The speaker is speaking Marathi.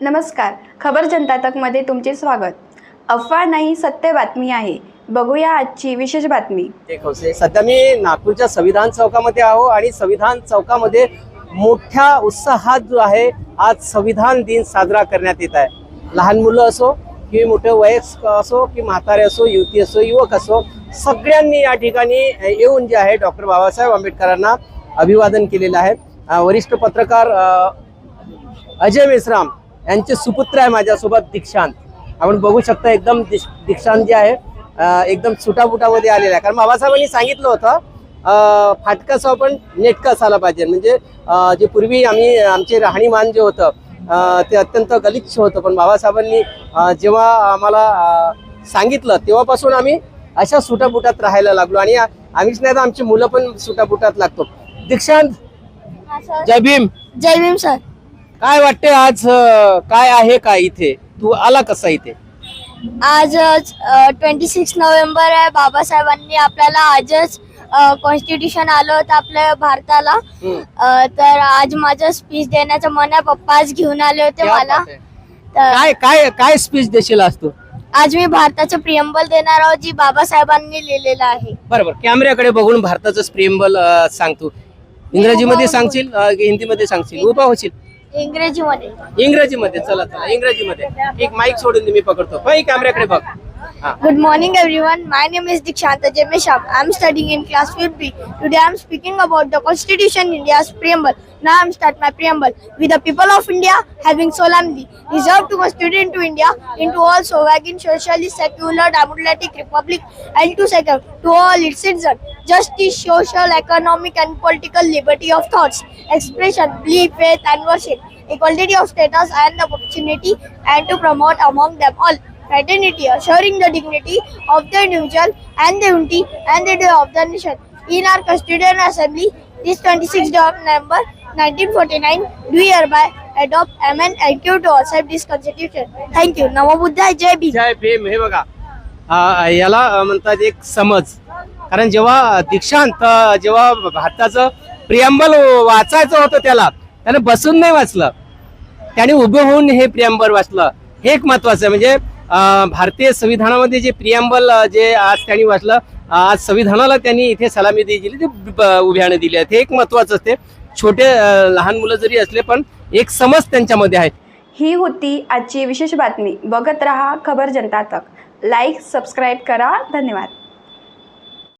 नमस्कार. खबर जनता तकमध्ये तुमचे स्वागत. अफवा नाही सत्य बातमी आहे. बघूया आजची विशेष बातमी. ते खवसे सध्या मी नागपूरच्या संविधान चौकामध्ये आहो आणि संविधान चौकामध्ये मोठ्या उत्साहात जो आहे आज संविधान दिन साजरा करण्यात येत आहे. लहान मुलं असो की मोठे वयस्क असो की म्हातारे असो युवती असो युवक असो सगळ्यांनी या ठिकाणी येऊन जे आहे डॉक्टर बाबासाहेब आंबेडकरांना अभिवादन केलेलं आहे. वरिष्ठ पत्रकार अजय मेश्राम यांचे सुपुत्र आहे माझ्यासोबत दीक्षांत. आपण बघू शकता एकदम दीक्षांत जे आहे एकदम सुटाबुटामध्ये आलेला आहे. कारण बाबासाहेबांनी सांगितलं होतं अं, फाटका असावं पण नेटकं असायला पाहिजे. म्हणजे जे पूर्वी आम्ही आमचे राहणीमान जे होतं ते अत्यंत गलिच्छ होतं. पण बाबासाहेबांनी जेव्हा आम्हाला सांगितलं तेव्हापासून आम्ही अशा सुटाबुटात राहायला लागलो. आणि आम्हीच नाही तर आमची मुलं पण सुटाबुटात लागतो. दीक्षांत! जय भीम! जय भीम सर. काय वाटते आज अं, काय आहे का इथे? तू आला कसा इथे? आज ट्वेंटी सिक्स नोव्हेंबर आहे. बाबासाहेबांनी आपल्याला आजच कॉन्स्टिट्यूशन आलं होतं आपल्या भारताला. अ, तर आज माझं स्पीच देण्याचं मन आहे. पप्पा आज घेऊन आले होते क्या मला. बात आहे. तर काय काय काय स्पीच देशील आज तू? आज मी भारताचं प्रियंबल देणार आहोत जी बाबासाहेबांनी लिहिलेलं आहे. बरोबर. कॅमेऱ्याकडे बघून भारताचं प्रेमबल सांगतो इंग्रजीमध्ये सांगशील अं, की हिंदीमध्ये सांगशील? उभा होशील इंग्रजीमध्ये इंग्रजीमध्ये चला चला इंग्रजीमध्ये एक माईक सोडून दे, मी पकडतो बाई कॅमेऱ्याकडे बघ हा Good morning, everyone. My name is Dikshanta Jemesham. I'm studying in class 5B. Today, I'm speaking about the Constitution, India's preamble. Now, I'm start my preamble. We, the people of India, having solemnly resolved to constitute into India into all sovereign, socialist, secular, democratic republic, and to second to all its citizens justice, social, economic, and political liberty of thoughts, expression, belief, faith, and worship, equality of status and opportunity, and to promote among them all fraternity, assuring the dignity of the individual and the unity and the day of the nation. In our Constituent Assembly, this 26th of November 1949, do hereby adopt, amend, and give to accept this Constitution. Thank you. Namo Buddha Jai Bhim. जय भीम हे बघा अं, याला अं, म्हणतात एक समज कारण जेव्हा दीक्षांत जेव्हा भारताचं प्रियंबल वाचायचं होतं त्याला त्याने बसून नाही वाचलं. त्याने उभं होऊन हे प्रियंबल वाचलं. हे एक महत्वाचं आहे. म्हणजे भारतीय संविधानामध्ये जे प्रियंबल जे आज त्यांनी वाचलं आज संविधानाला त्यांनी इथे सलामी दिली ते उभ्याने दिली आहे. हे एक महत्वाचं असते. छोटे लहान मुलं जरी असले पण एक समज त्यांच्यामध्ये आहे. ही होती आजची विशेष बातमी. बघत रहा खबर जनता तक. लाईक सबस्क्राईब करा. धन्यवाद.